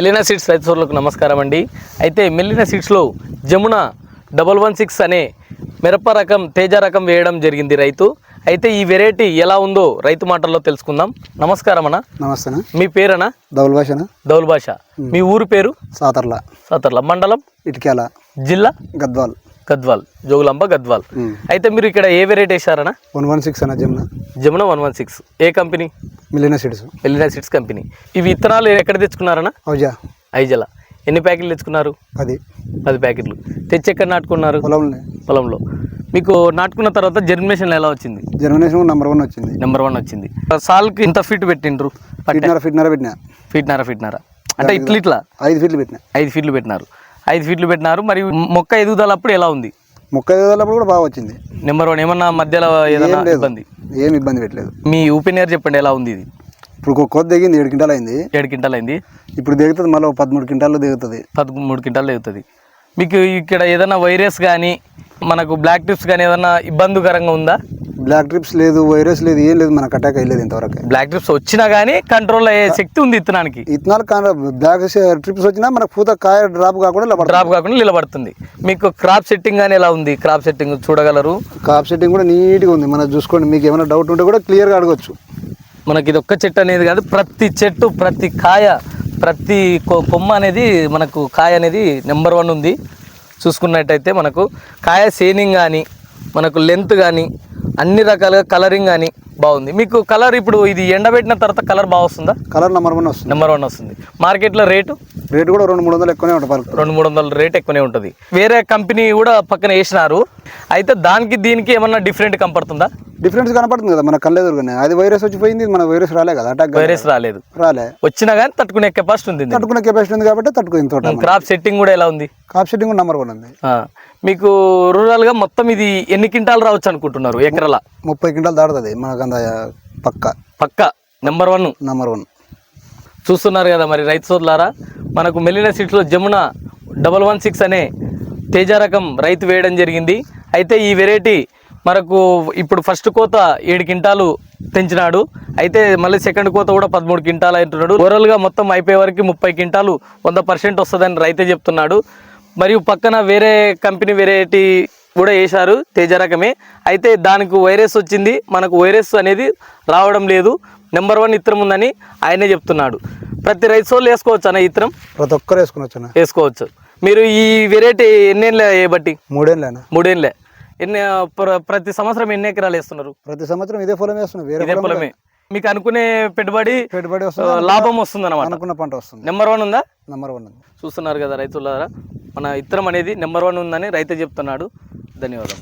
మెలినా seeds రైతులకు నమస్కారం అండి. అయితే మెలినా సీడ్స్లో జమున డబల్ వన్ సిక్స్ అనే మిరప రకం తేజ రకం వేయడం జరిగింది రైతు. అయితే ఈ వెరైటీ ఎలా ఉందో రైతు మాటల్లో తెలుసుకుందాం. నమస్కారం అన్న. నమస్తేనా మీ పేరనా దౌల్ భాషనా దౌల్ భాష. మీ ఊరు పేరు? సాతర్ల. సతర్ల. మండలం? ఇటుక్యాల జిల్లా? గద్వాల్. గద్వాల్ జోగులాంబ గద్వాల్. అయితే మీరు ఇక్కడ ఏ వెరైటీ వేశారనా వన్ వన్ సిక్స్ అన్న Jamuna. Jamuna one one six. ఏ కంపెనీ? మిలియన సీడ్స్. మెలినా సీడ్స్ కంపెనీ. ఈ విత్తనాలు ఎక్కడ తెచ్చుకున్నారనా అవుజా ఐజల. ఎన్ని ప్యాకెట్లు తెచ్చుకున్నారు? పది. పది ప్యాకెట్లు. తెచ్చి ఎక్కడ నాటుకున్నారు? పొలంలో పొలంలో. మీకు నాటుకున్న తర్వాత జర్మినేషన్ ఎలా వచ్చింది? జర్మినేషన్ నెంబర్ వన్ వచ్చింది. నెంబర్ వన్ వచ్చింది. సాల్కి ఇంత ఫీట్ పెట్టిండ్రు? ఫిట్నర ఫిట్నర పెట్టినా. ఫీట్నారా ఫీట్నారా అంటే ఇట్లా ఇట్లా ఐదు ఫీట్లు పెట్టినా. ఐదు ఫీట్లు పెట్టినారు. ఐదు ఫీట్లు పెట్టినారు. మరియు మొక్క ఎదుగుదల అప్పుడు ఎలా ఉంది? ముక్క ఎదలప్పుడు కూడా బాగా వచ్చింది. నెంబర్ వన్ ఏమన్నా మధ్యలో ఏదైనా ఇబ్బంది? ఏం ఇబ్బంది పెట్టలేదు. మీ ఒపీనియర్ చెప్పండి ఎలా ఉంది ఇది? ఇప్పుడు కొద్ది దిగింది ఏడు క్వింటాలు అయింది. ఏడు క్వింటాల్ అయింది. ఇప్పుడు దిగుతుంది మళ్ళీ పదమూడు క్వింటాల్లో దిగుతుంది పదమూడు క్వింటాల్ ఎగుతుంది మీకు ఇక్కడ ఏదైనా వైరస్ కానీ మనకు బ్లాక్ టిప్స్ కానీ ఏదైనా ఇబ్బందికరంగా ఉందా? బ్లాక్ ట్రిప్స్ లేదు వైరస్ లేదు ఏం లేదు మనకు అటాక్ అయ్యలేదు ఇంతవరకు. బ్లాక్ ట్రిప్స్ వచ్చినా కానీ కంట్రోల్ అయ్యే శక్తి ఉంది ఇత్తనానికి. ఇత్తనాలు బ్లాక్ ట్రిప్స్ వచ్చినా మనకు పూత కాయ డ్రాప్ కాకుండా డ్రాప్ కాకుండా నిలబడుతుంది. మీకు క్రాప్ సెట్టింగ్ కానీ ఎలా ఉంది? క్రాప్ సెట్టింగ్ చూడగలరు? కాప్ సెట్టింగ్ కూడా నీట్గా ఉంది. మనం చూసుకోండి మీకు ఏమైనా డౌట్ ఉంటే కూడా క్లియర్గా అడగచ్చు. మనకి ఇది ఒక్క చెట్టు అనేది కాదు ప్రతి చెట్టు ప్రతి కాయ ప్రతి కొమ్మ అనేది మనకు కాయ అనేది నెంబర్ వన్ ఉంది. చూసుకున్నట్టయితే మనకు కాయ సేనింగ్ కానీ మనకు లెంత్ కానీ అన్ని రకాలుగా కలరింగ్ కానీ బాగుంది. మీకు కలర్ ఇప్పుడు ఇది ఎండబెట్టిన తర్వాత కలర్ బాగా వస్తుందా? కలర్ నెంబర్ వన్ వస్తుంది. నెంబర్ వన్ వస్తుంది. మార్కెట్లో రేటు? రేటు కూడా రెండు మూడు వందలు ఎక్కువనే ఉంటుంది రెండు మూడు వందల రేట్ ఎక్కువనే ఉంటుంది. వేరే కంపెనీ కూడా పక్కన వేసినారు. అయితే దానికి దీనికి ఏమన్నా డిఫరెంట్ కనపడుతుందా? డిఫరెన్స్ కనపడుతుంది కదా మన కళ్ళెదురుగానే. అది వైరస్ వచ్చిపోయింది మన వైరస్ రాలే కదా అటాక్ వైరస్ రాలేదు. రాలే. వచ్చినా కానీ తట్టుకునే కెపాసిటీ ఉంది తట్టుకునే కెపాసిటీ ఉంది కాబట్టి తట్టుకుంది తోట క్రాప్ సెట్టింగ్ కూడా ఎలా ఉంది? కాప్ సెట్టింగ్ నెంబర్ వన్ ఉంది. మీకు రూరల్గా మొత్తం ఇది ఎన్ని క్వింటాలు రావచ్చు అనుకుంటున్నారు ఎకరల? ముప్పై క్వింటాలు దాడుతుంది మనకు అంత పక్క. పక్క నెంబర్ వన్ నెంబర్ వన్ చూస్తున్నారు కదా మరి రైతు సోదరులారా మనకు మెలిన సీట్లో జమున డబల్ వన్ సిక్స్ అనే తేజ రకం రైతు వేయడం జరిగింది. అయితే ఈ వెరైటీ మనకు ఇప్పుడు ఫస్ట్ కోత ఏడు క్వింటాలు పెంచినాడు. అయితే మళ్ళీ సెకండ్ కోత కూడా పదమూడు క్వింటాలు అంటున్నాడు. ఓవరాల్గా మొత్తం అయిపోయే వరకు ముప్పై క్వింటాలు వంద పర్సెంట్ వస్తుందని రైతే చెప్తున్నాడు. మరియు పక్కన వేరే కంపెనీ వెరైటీ కూడా వేశారు తేజ రకమే. అయితే దానికి వైరస్ వచ్చింది. మనకు వైరస్ అనేది రావడం లేదు. నెంబర్ వన్ ఇత్తనం ఉందని ఆయనే చెప్తున్నాడు. ప్రతి రైతు సోళ్ళు వేసుకోవచ్చు అన్న ఇత్తనం? ప్రతి ఒక్కరు వేసుకుని వచ్చాను వేసుకోవచ్చు. మీరు ఈ వెరైటీ ఎన్నేళ్ళ బట్టి మూడేళ్ళేనా మూడేళ్ళే ఎన్ని ప్ర- ప్రతి సంవత్సరం ఎన్ని ఎకరాలు వేస్తున్నారు? ప్రతి సంవత్సరం ఇదే పొలం వేస్తున్నాం. వేరే ఇదే పొలం పొలమే. మీకు అనుకునే పెట్టుబడి పెట్టుబడి లాభం వస్తుంది? అనమాట అనుకున్న పంట వస్తుంది. నెంబర్ వన్ ఉందా? నెంబర్ వన్ ఉంది. చూస్తున్నారు కదా రైతులారా మన ఇత్తనం అనేది నెంబర్ వన్ ఉందని రైతే చెప్తున్నాడు. ಧನ್ಯವಾದ